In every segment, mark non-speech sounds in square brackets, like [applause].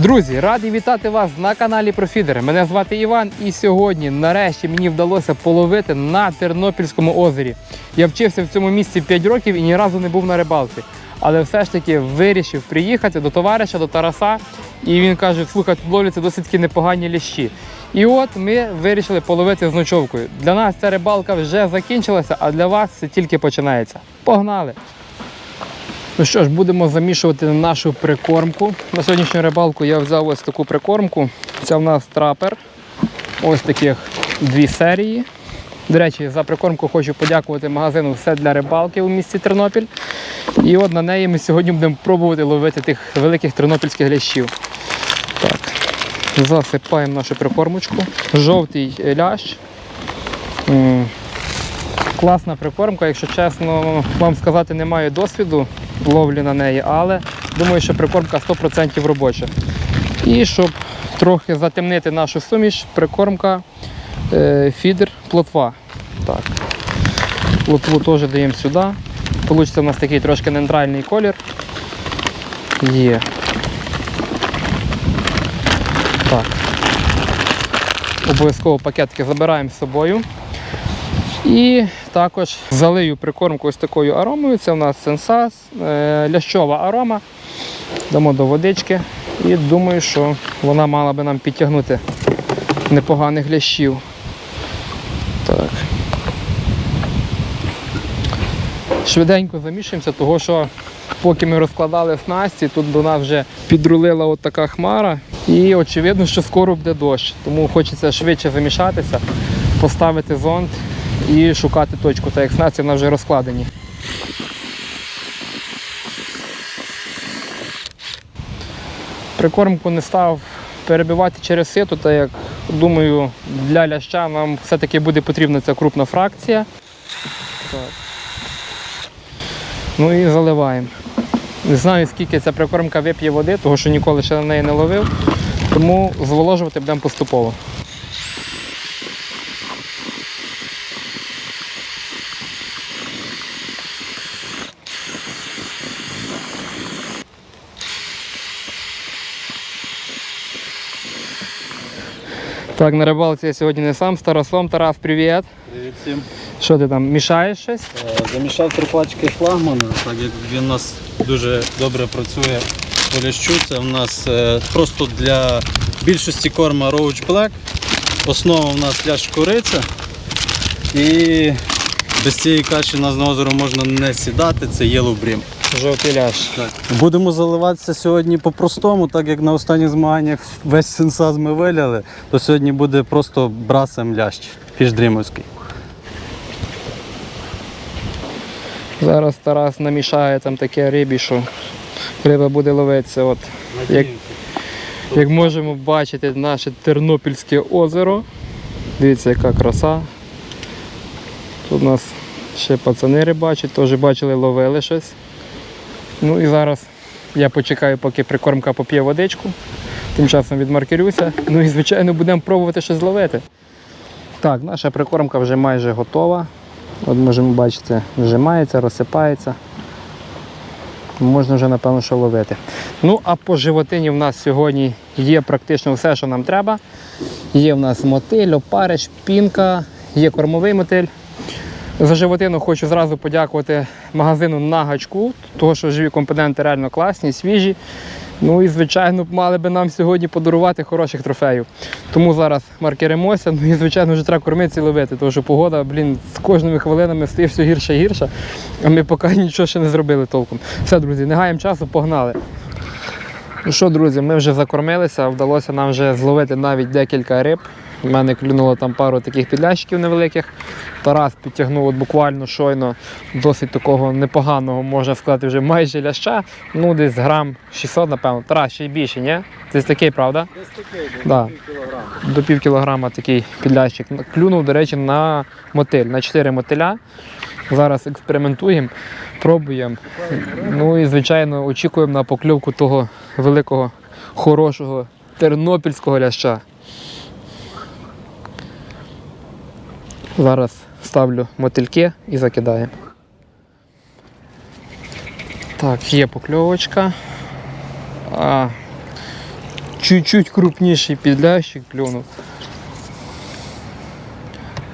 Друзі, радий вітати вас на каналі Профідер. Мене звати Іван, і сьогодні, нарешті, мені вдалося половити на Тернопільському озері. Я вчився в цьому місці 5 років і ні разу не був на рибалці. Але все ж таки вирішив приїхати до товариша, до Тараса. І він каже: слухай, ловляться досить таки непогані ліщі. І от ми вирішили половити з ночовкою. Для нас ця рибалка вже закінчилася, а для вас це тільки починається. Погнали! Ну що ж, будемо замішувати нашу прикормку. На сьогоднішню рибалку я взяв ось таку прикормку. Це в нас трапер. Ось таких дві серії. До речі, за прикормку хочу подякувати магазину Все для рибалки у місті Тернопіль. І от на неї ми сьогодні будемо пробувати ловити тих великих тернопільських глящів. Так, засипаємо нашу прикормочку. Жовтий лящ. Класна прикормка, якщо чесно, вам сказати, не маю досвіду ловлі на неї, але думаю, що прикормка 100% робоча. І щоб трохи затемнити нашу суміш, прикормка е, фідер плотва. Так. Плотву теж даємо сюди. Получиться у нас такий трошки нейтральний колір. Є. Так. Обов'язково пакетики забираємо з собою. І також залию прикормку ось такою аромою. Це у нас сенсас, е, лящова арома. Дамо до водички. І думаю, що вона мала би нам підтягнути непоганих лящів. Так. Швиденько замішуємося, того що поки ми розкладали снасті, тут до нас вже підрулила от така хмара. І очевидно, що скоро буде дощ. Тому хочеться швидше замішатися, поставити зонт і шукати точку, так як снасті в нас вже розкладені. Прикормку не став перебивати через сито, так як думаю, для ляща нам все-таки буде потрібна ця крупна фракція. Так. Ну і заливаємо. Не знаю, скільки ця прикормка вип'є води, тому що ніколи ще на неї не ловив. Тому зволожувати будемо поступово. Так, на рибалці я сьогодні не сам з Тарасом. Тарас, привіт. Привіт всім. Що ти там, мішаєш щось? Е, Замішав три пачки флагмана, так як він у нас дуже добре працює по лящу. Це у нас е, просто для більшості корма Roach Black. Основа у нас лящ кориця. І без цієї каші на озеро можна не сідати, це Yellow Brim. Жовтий. Будемо заливатися сьогодні по-простому, так як на останніх змаганнях весь сенсаз ми виляли, то сьогодні буде просто брасом лящ, фішдрімовський. Зараз Тарас намішає там таке рибі, що риба буде ловитися. От, як, як можемо бачити, наше Тернопільське озеро. Дивіться, яка краса. Тут у нас ще пацани рибачать, теж бачили, ловили щось. Ну і зараз я почекаю, поки прикормка поп'є водичку. Тим часом відмаркерюся. Ну і звичайно будемо пробувати щось зловити. Так, наша прикормка вже майже готова. От можемо бачити, вжимається, розсипається. Можна вже, напевно, що ловити. Ну, а по животині в нас сьогодні є практично все, що нам треба. Є в нас мотиль, опариш, пінка, є кормовий мотиль. За животину хочу зразу подякувати магазину на гачку, тому що живі компоненти реально класні, свіжі. Ну і, звичайно, мали би нам сьогодні подарувати хороших трофеїв. Тому зараз маркеримося. Ну і, звичайно, вже треба кормитися і ловити, тому що погода, блін, з кожними хвилинами стає все гірше і гірше, а ми поки нічого ще не зробили толком. Все, друзі, не гаємо часу, погнали. Ну що, друзі, ми вже закормилися, вдалося нам вже зловити навіть декілька риб. У мене клюнуло там пару таких підлящиків невеликих. Тарас підтягнув от буквально щойно досить такого непоганого, можна сказати, вже майже ляща. Ну, десь грам 600, напевно. Тарас ще й більше, ні? Десь такий, правда? Десь такий, Да. До пів кілограма такий підлящик. Клюнув, до речі, на мотиль, на 4 мотиля. Зараз експериментуємо, пробуємо. Ну і, звичайно, очікуємо на покльовку того великого, хорошого тернопільського ляща. Зараз ставлю мотильки і закидаємо. Так, є покльовочка. А, чуть-чуть крупніший підлящик клюнув.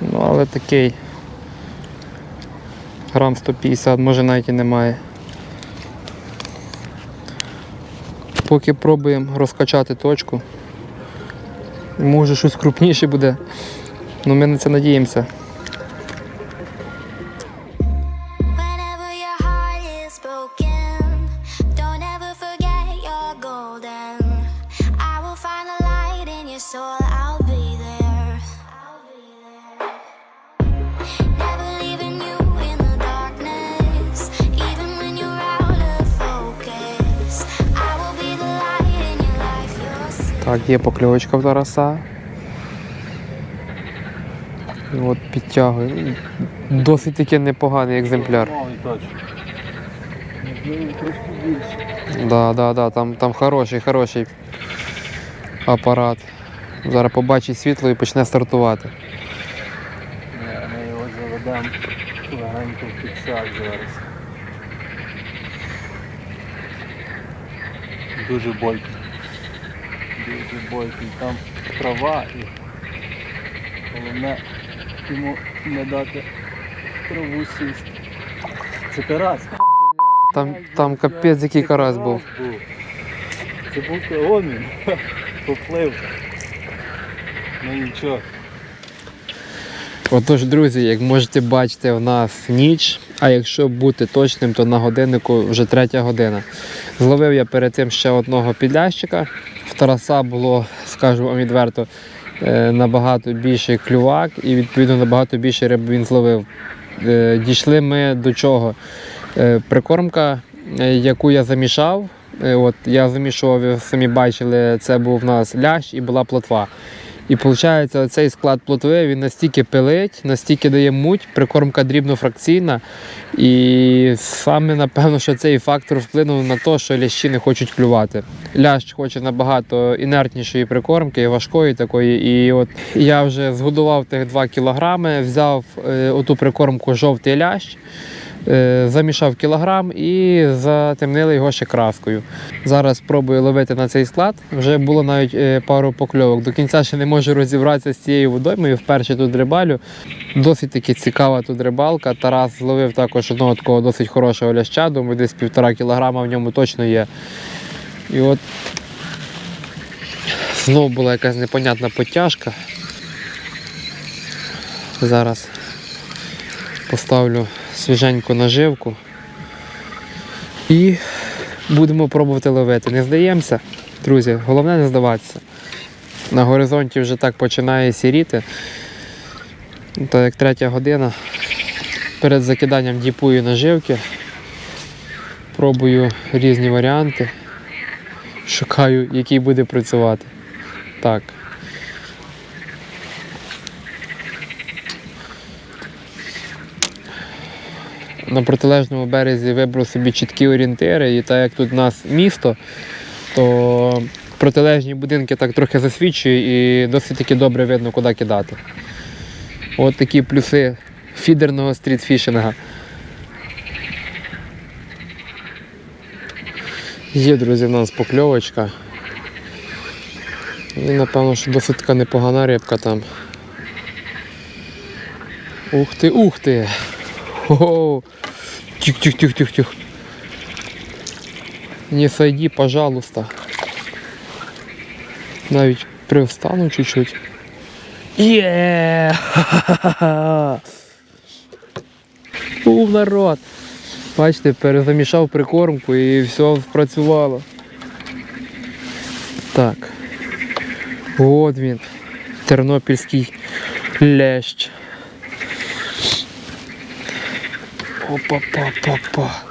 Ну, але такий. Грам 150, може навіть і немає. Поки пробуємо розкачати точку. Може щось крупніше буде. Ну ми на це надіємося. Whenever your heart is broken, don't ever forget you're golden. I will find the light in your soul, I'll be there. I'll be there. Never leaving you in the darkness, even when you're out of focus. I will be the light in your life, you'll see. Так, є покльовочка в Тараса. От підтягує. Досить таки непоганий екземпляр. Да, да, да, там, там хороший, хороший апарат. Зараз побачить світло і почне стартувати. Ми його заведемо легенько в підсак зараз. Дуже бойкий. Дуже бойкий. Там трава і головне йому не дати траву сісти. Це карась. Там, там капець який карась був. Це був Теомін. [laughs] Поплив. Ну нічого. Отож, друзі, як можете бачити, в нас ніч, а якщо бути точним, то на годиннику вже третя година. Зловив я перед тим ще одного підлящика. В Тараса було, скажу вам відверто, набагато більший клювак і відповідно набагато більше риб він зловив. Е, Дійшли ми до чого? Е, Прикормка, е, яку я замішав. е, От я замішував, ви самі бачили, це був у нас лящ і була плотва. І виходить, цей склад плотви він настільки пилить, настільки дає муть, прикормка дрібнофракційна. І саме напевно, що цей фактор вплинув на те, що лящі не хочуть клювати. Лящ хоче набагато інертнішої прикормки, важкої такої. І от я вже згодував тих 2 кілограми, взяв е, оту прикормку жовтий лящ. Е, Замішав кілограм і затемнили його ще краскою. Зараз спробую ловити на цей склад. Вже було навіть е, пару покльовок. До кінця ще не можу розібратися з цією водоймою. Вперше тут рибалю. Досить таки цікава тут рибалка. Тарас зловив також одного такого досить хорошого ляща. Думаю, десь півтора кілограма в ньому точно є. І от знову була якась непонятна потяжка. Зараз поставлю свіженьку наживку. І будемо пробувати ловити. Не здаємося, друзі, головне не здаватися. На горизонті вже так починає сіріти. Так як третя година. Перед закиданням діпую наживки. Пробую різні варіанти. Шукаю, який буде працювати. Так. На протилежному березі вибрав собі чіткі орієнтири, і так як тут у нас місто, то протилежні будинки так трохи засвічують і досить таки добре видно, куди кидати. От такі плюси фідерного стрітфішинга. Є, друзі, в нас покльовочка. І напевно, що досить така непогана рибка там. Ух ти, ух ти! О, тих, тих, тих, тих, тих. Не сойди, пожалуйста. Навіть привстану чуть-чуть. Є! Ха-ха-ха! Народ. Бачите, перезамішав прикормку і все спрацювало. Так. От він. Тернопільський лещ. Опа-па-па-па.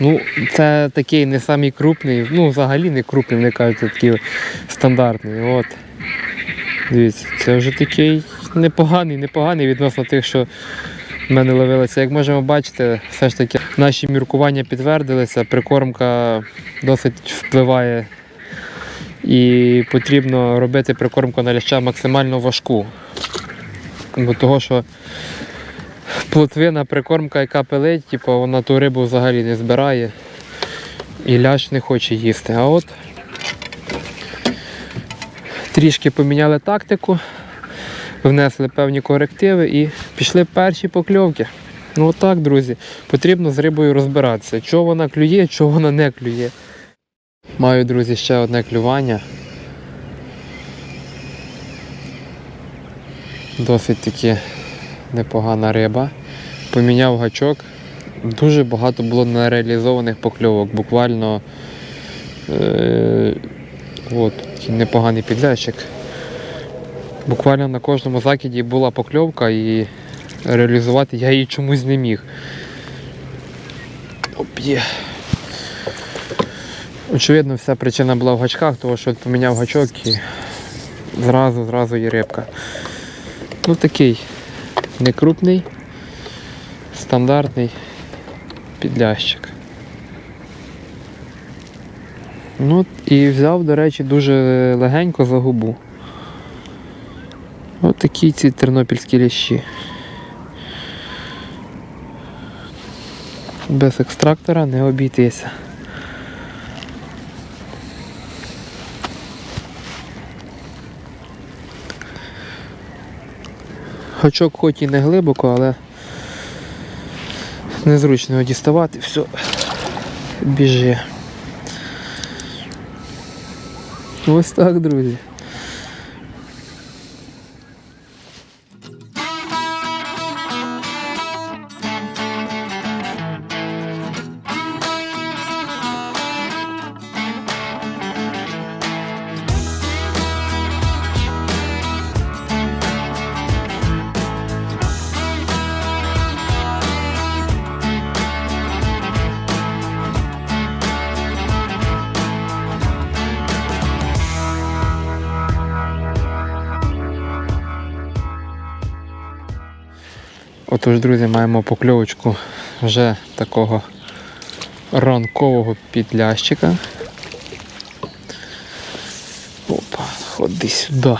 Ну, це такий не самий крупний, ну взагалі не крупний, вони кажуть, такий стандартний. От. Дивіться, це вже такий непоганий, непоганий відносно тих, що в мене ловилися. Як можемо бачити, все ж таки наші міркування підтвердилися, прикормка досить впливає. І потрібно робити прикормку на ляща максимально важку. Бо того, що плотвина прикормка, яка пилить, типу, вона ту рибу взагалі не збирає і лящ не хоче їсти. А от Трішки поміняли тактику, внесли певні корективи і пішли перші покльовки. Ну отак, друзі, потрібно з рибою розбиратися, чого вона клює, чого вона не клює. Маю, друзі, ще одне клювання. Досить таки непогана риба. Поміняв гачок. Дуже багато було нереалізованих покльовок. Буквально е- от, непоганий підлящик. Буквально на кожному закиді була покльовка і реалізувати я її чомусь не міг. Оп, є. Очевидно, вся причина була в гачках, тому що поміняв гачок і зразу, зразу є рибка. Ну такий некрупний, стандартний підлящик. Ну і взяв, до речі, дуже легенько за губу. Ось такі ці тернопільські лящі. Без екстрактора не обійтися. Гачок хоч і не глибоко, але незручно його діставати, все, біжи. Ось так, друзі. Отож, друзі, маємо покльовочку вже такого ранкового підлящика. Опа, ходи сюди.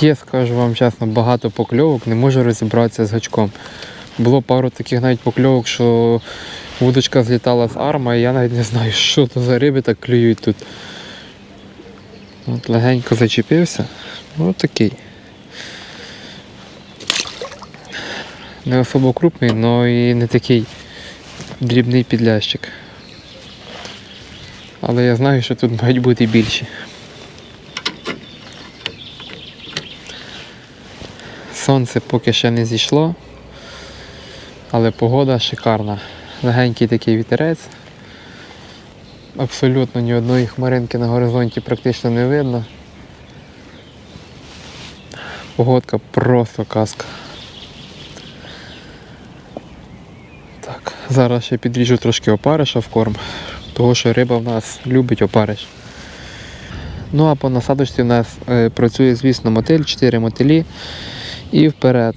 Є, скажу вам чесно, багато покльовок, не можу розібратися з гачком. Було пару таких навіть покльовок, що вудочка злітала з арма, і я навіть не знаю, що то за риби так клюють тут. От легенько зачепився. Ну такий. Не особо крупний, але і не такий дрібний підлящик. Але я знаю, що тут мають бути більші. Сонце поки ще не зійшло, але погода шикарна. Легенький такий вітерець. Абсолютно ні одної хмаринки на горизонті практично не видно. Погодка просто казка. Так, зараз ще підріжу трошки опариша в корм, тому що риба в нас любить опариш. Ну а по насадочці в нас е, працює, звісно, мотиль, 4 мотилі і вперед.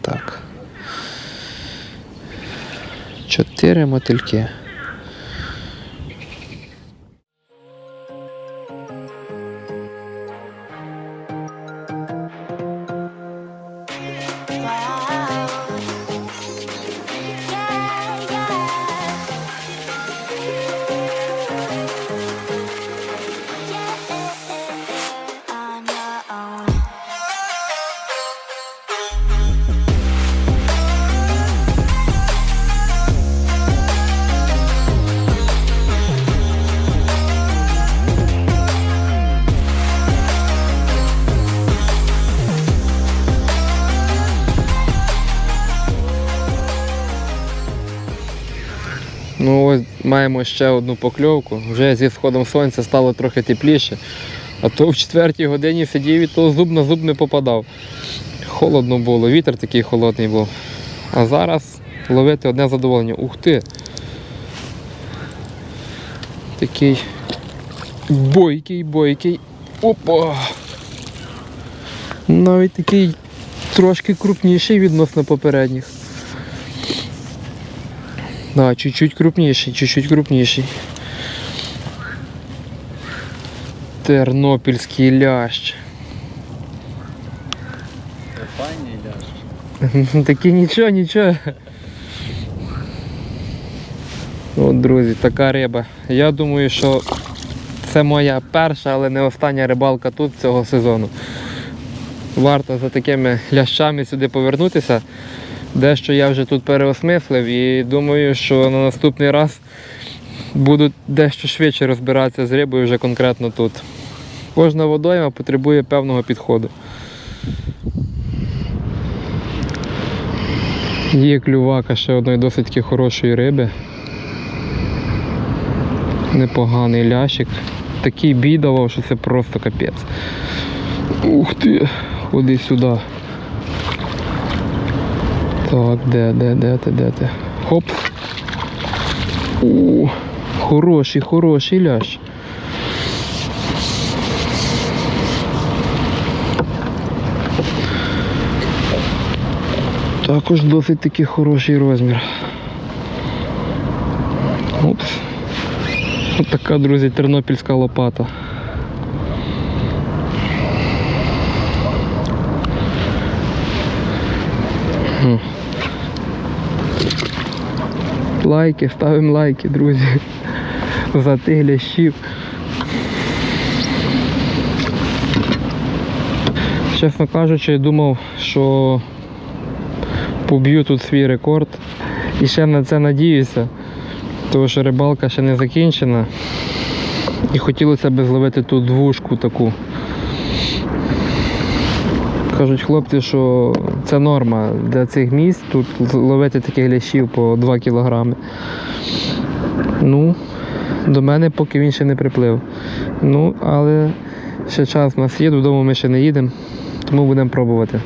Так. 4 мотильки. Маємо ще одну покльовку. Вже зі сходом сонця стало трохи тепліше. А то в четвертій годині сидів і то зуб на зуб не попадав. Холодно було, вітер такий холодний був. А зараз ловити одне задоволення. Ух ти! Такий бойкий, бойкий. Опа! Навіть такий трошки крупніший відносно попередніх. Да, чуть-чуть крупніший, чуть-чуть крупніший. Тернопільський лящ. Файний ляж. Такі нічого, нічого. От, друзі, така риба. Я думаю, що Це моя перша, але не остання рибалка тут цього сезону. Варто за такими лящами сюди повернутися. Дещо я вже тут переосмислив і думаю, що на наступний раз буду дещо швидше розбиратися з рибою вже конкретно тут. Кожна водойма потребує певного підходу. Є клювака ще одної досить хорошої риби. Непоганий лящик. Такий бій що це просто капець. Ух ти, ходи сюди. Так, де, де, де ти, де ти? Хоп. О, хороший, хороший лящ. Також досить таки хороший розмір. Ось така, друзі, тернопільська лопата. Лайки, ставимо лайки, друзі. За тих лящів. Чесно кажучи, я думав, що поб'ю тут свій рекорд. І ще на це надіюся, тому що рибалка ще не закінчена. І хотілося б зловити тут двушку таку. Кажуть хлопці, що це норма для цих місць тут ловити таких лящів по 2 кілограми. Ну, до мене поки він ще не приплив. Ну, але ще час у нас є, додому ми ще не їдемо, тому будемо пробувати.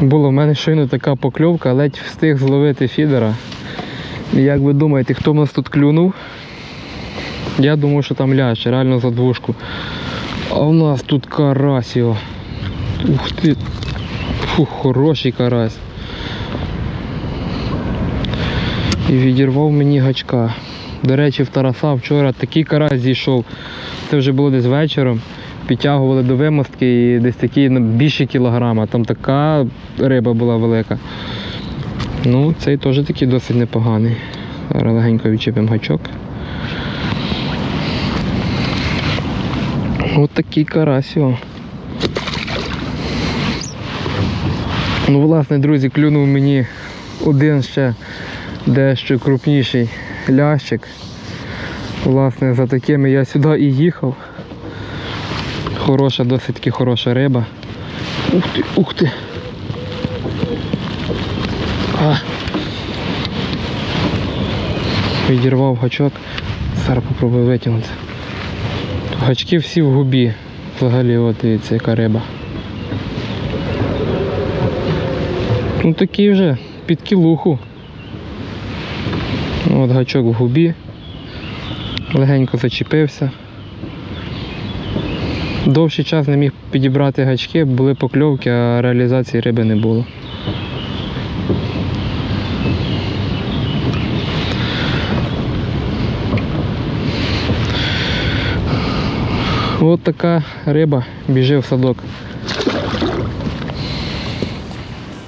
Була в мене щойно така покльовка, ледь встиг зловити фідера. Як ви думаєте, хто в нас тут клюнув? Я думаю, що там лящ, реально за двушку. А в нас тут карась його. Ух ти. Фух, хороший карась. І відірвав мені гачка. До речі, в Тараса вчора такий карась зійшов. Це вже було десь вечором. Підтягували до вимостки і десь такі більше кілограма. Там така риба була велика. Ну, цей теж такий досить непоганий. Зараз легенько відчепимо гачок. Ось такий карась. Ну, власне, друзі, клюнув мені один ще дещо крупніший лящик. Власне, за такими я сюди і їхав. Хороша, досить таки хороша риба. Ух ти, ух ти. А. Відірвав гачок. Зараз попробую витягнути. Гачки всі в губі. Взагалі, от дивіться, яка риба. Ну такий вже під кілуху. От гачок в губі. Легенько зачепився. Довший час не міг підібрати гачки, були покльовки, а реалізації риби не було. От така риба біжить в садок.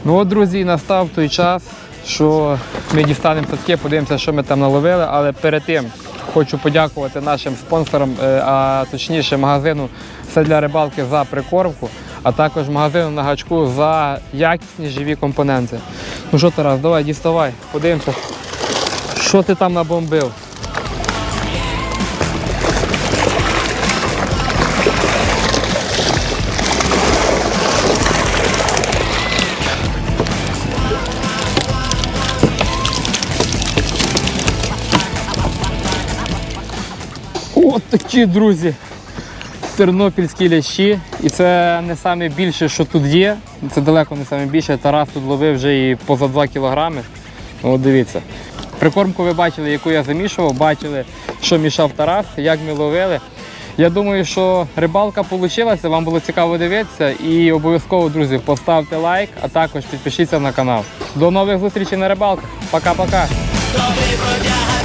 Ну от, друзі, настав той час, що ми дістанемо садки, подивимося, що ми там наловили, але перед тим хочу подякувати нашим спонсорам, е, а точніше магазину все для рибалки за прикормку, а також магазину на гачку за якісні живі компоненти. Ну що, Тарас, давай діставай, подивимося, що ти там набомбив. От такі, друзі, тернопільські лящі. І це не найбільше, що тут є. Це далеко не найбільше. Тарас тут ловив вже і поза 2 кілограми. От дивіться. Прикормку ви бачили, яку я замішував, бачили, що мішав Тарас, як ми ловили. Я думаю, що рибалка вийшла, вам було цікаво дивитися. І обов'язково, друзі, поставте лайк, а також підпишіться на канал. До нових зустрічей на рибалках. Пока-пока. Добрий бродяга,